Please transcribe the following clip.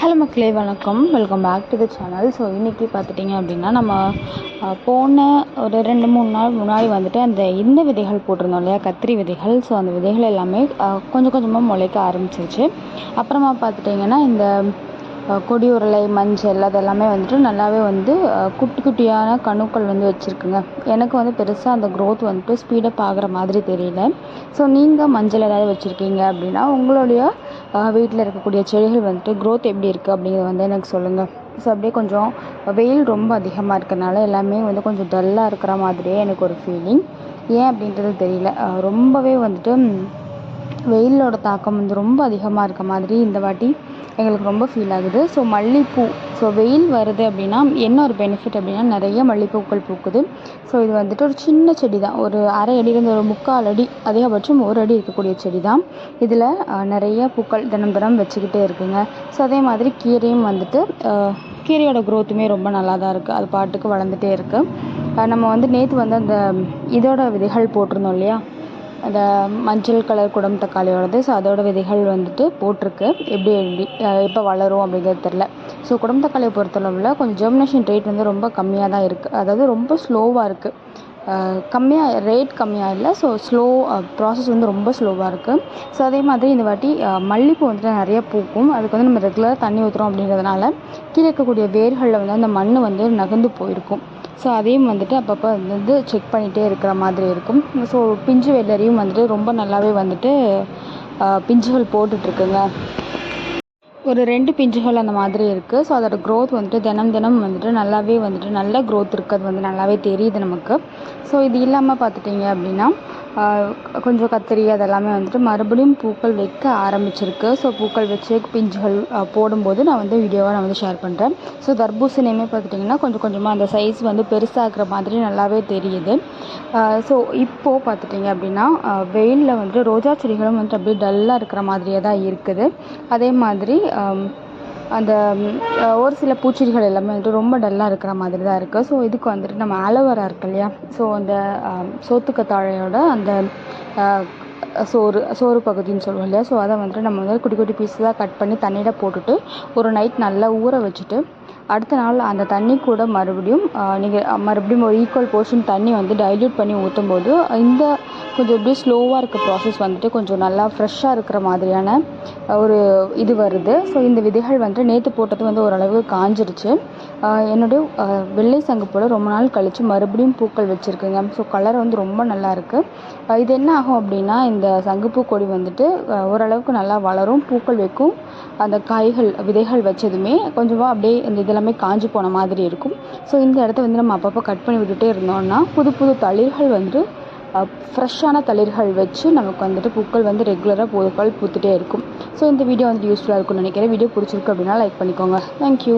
Hello மக்களே வணக்கம். Welcome back to the channel so இன்றைக்கி பார்த்துட்டிங்க அப்படின்னா நம்ம போன ஒரு ரெண்டு மூணு நாள் முன்னாடி வந்துட்டு அந்த இந்த விதைகள் போட்டிருந்தோம் இல்லையா? கத்திரி விதைகள். ஸோ அந்த விதைகள் எல்லாமே கொஞ்சம் கொஞ்சமாக முளைக்க ஆரம்பிச்சிருச்சு. அப்புறமா பார்த்துட்டிங்கன்னா இந்த கொடி உருளை மஞ்சள் அதெல்லாமே வந்துட்டு நல்லாவே வந்து குட்டி குட்டியான கணுக்கள் வந்து வச்சுருக்குங்க. எனக்கு வந்து பெருசாக அந்த க்ரோத் வந்துட்டு ஸ்பீடப் ஆகிற மாதிரி தெரியல. ஸோ நீங்கள் மஞ்சள் ஏதாவது வச்சுருக்கீங்க அப்படின்னா உங்களுடைய வீட்டில் இருக்கக்கூடிய செடிகள் வந்துட்டு க்ரோத் எப்படி இருக்குது அப்படிங்கிறத வந்து எனக்கு சொல்லுங்கள் ஸோ அப்படியே கொஞ்சம் வெயில் ரொம்ப அதிகமாக இருக்கனால எல்லாமே வந்து கொஞ்சம் டல்லாக இருக்கிற மாதிரியே எனக்கு ஒரு ஃபீலிங் ஏன் அப்படின்றது தெரியல. ரொம்பவே வந்துட்டு வெயிலோட தாக்கம் வந்து ரொம்ப அதிகமாக இருக்க மாதிரி இந்த வாட்டி எங்களுக்கு ரொம்ப ஃபீல் ஆகுது. ஸோ மல்லிகைப்பூ ஸோ வெயில் வருது அப்படின்னா என்ன ஒரு பெனிஃபிட் அப்படின்னா நிறைய மல்லிகைப்பூக்கள் பூக்குது. ஸோ இது வந்துட்டு ஒரு சின்ன செடி தான் ஒரு அரை அடியிலேருந்து ஒரு முக்கால் அடி அதிகபட்சம் ஒரு அடி இருக்கக்கூடிய செடி தான் இதில் நிறைய பூக்கள் தினம் தினம் வச்சுக்கிட்டே இருக்குங்க. ஸோ அதே மாதிரி கீரையும் வந்துட்டு கீரையோட க்ரோத்துமே ரொம்ப நல்லா தான் இருக்குது அது பாட்டுக்கு வளர்ந்துட்டே இருக்குது நம்ம வந்து நேற்று வந்து அந்த இதோட விதைகள் போட்டிருந்தோம் இல்லையா? அந்த மஞ்சள் கலர் குடம் தக்காளியோடது ஸோ அதோட விதைகள் வந்துட்டு போட்டிருக்கு. எப்படி எப்படி எப்போ வளரும் அப்படிங்கிறது தெரில ஸோ குடம் தக்காளியை பொறுத்தளவில் கொஞ்சம் ஜெர்மினேஷன் ரேட் வந்து ரொம்ப கம்மியாக தான் இருக்குது அதாவது ரொம்ப ஸ்லோவாக இருக்குது கம்மியாக ரேட் கம்மியாக இல்லை. ஸோ ஸ்லோ ப்ராசஸ் வந்து ரொம்ப ஸ்லோவாக இருக்குது ஸோ அதே மாதிரி இந்த வாட்டி மல்லிகைப்பூ வந்துட்டு நிறைய பூக்கும். அதுக்கு வந்து நம்ம ரெகுலராக தண்ணி ஊற்றுறோம் அப்படிங்கிறதுனால கீழே இருக்கக்கூடிய வேர்களில் வந்து அந்த மண் வந்து நகர்ந்து போயிருக்கும். ஸோ அதையும் வந்துட்டு அப்பப்போ வந்து செக் பண்ணிகிட்டே இருக்கிற மாதிரி இருக்கும். ஸோ பிஞ்சு வெள்ளரியும் வந்துட்டு ரொம்ப நல்லாவே வந்துட்டு பிஞ்சுகள் போட்டுட்ருக்குங்க. ஒரு ரெண்டு பிஞ்சுகள் அந்த மாதிரி இருக்குது ஸோ அதோட க்ரோத் வந்துட்டு தினம் தினம் வந்துட்டு நல்லாவே வந்துட்டு நல்ல growth இருக்கிறது வந்து நல்லாவே தெரியுது நமக்கு. ஸோ இது இல்லாமல் பார்த்துட்டிங்க அப்படின்னா கொஞ்சம் கத்திரி அதெல்லாமே வந்துட்டு மறுபடியும் பூக்கள் வைக்க ஆரம்பிச்சிருக்கு. ஸோ பூக்கள் வச்சு பிஞ்சுகள் போடும்போது நான் வந்து வீடியோவாக நான் வந்து ஷேர் பண்ணுறேன் ஸோ தர்பூசணியுமே பார்த்துட்டிங்கன்னா கொஞ்சம் கொஞ்சமாக அந்த சைஸ் வந்து பெருசாகிற மாதிரி நல்லாவே தெரியுது. ஸோ இப்போது பார்த்துட்டிங்க அப்படின்னா வெயிலில் வந்துட்டு ரோஜா செடிகளும் வந்துட்டு அப்படியே டல்லாக இருக்கிற மாதிரியே தான் இருக்குது. அதே மாதிரி அந்த ஒரு சில பூச்செடிகள் எல்லாமே வந்துட்டு ரொம்ப டல்லாக இருக்கிற மாதிரி தான் இருக்குது ஸோ இதுக்கு வந்துட்டு நம்ம அலவரா இருக்கு இல்லையா? ஸோ அந்த சோத்துக்கத்தாழையோட அந்த சோறு சோறு பகுதின்னு சொல்லுவோம் இல்லையா? ஸோ அதை வந்துட்டு நம்ம வந்து குட்டி குட்டி பீஸாக கட் பண்ணி தண்ணியில் போட்டுட்டு ஒரு நைட் நல்லா ஊற வச்சுட்டு அடுத்த நாள் அந்த தண்ணி கூட மறுபடியும் நீங்கள் மறுபடியும் ஒரு ஈக்குவல் போர்ஷன் தண்ணி வந்து டைல்யூட் பண்ணி ஊற்றும் போது இந்த கொஞ்சம் அப்படியே ஸ்லோவாக இருக்க ப்ராசஸ் வந்துட்டு கொஞ்சம் நல்லா ஃப்ரெஷ்ஷாக இருக்கிற மாதிரியான ஒரு இது வருது. ஸோ இந்த விதைகள் வந்துட்டு நேற்று போட்டது வந்து ஓரளவு காஞ்சிருச்சு. என்னுடைய வெள்ளை சங்கு போல் ரொம்ப நாள் கழித்து மறுபடியும் பூக்கள் வச்சுருக்குங்க. ஸோ கலர் வந்து ரொம்ப நல்லா இருக்குது இது என்ன ஆகும் அப்படின்னா இந்த சங்குப்பூ கொடி வந்துட்டு ஓரளவுக்கு நல்லா வளரும். பூக்கள் வைக்கும். அந்த காய்கள் விதைகள் வச்சதுமே கொஞ்சமாக அப்படியே இந்த இதெல்லாமே காஞ்சி போன மாதிரி இருக்கும். ஸோ இந்த இடத்த வந்து நம்ம அப்பப்போ கட் பண்ணி விட்டுட்டே இருந்தோம்னா புது புது தளிர்கள் வந்து ஃப்ரெஷ்ஷான தளிர்கள் வச்சு நமக்கு வந்துட்டு பூக்கள் வந்து ரெகுலராக பூக்கள் பூத்துட்டே இருக்கும். ஸோ இந்த வீடியோ வந்து யூஸ்ஃபுல்லாக இருக்கும்னு நினைக்கிறேன். வீடியோ பிடிச்சிருக்கு அப்படின்னா லைக் பண்ணிக்கோங்க. தேங்க்யூ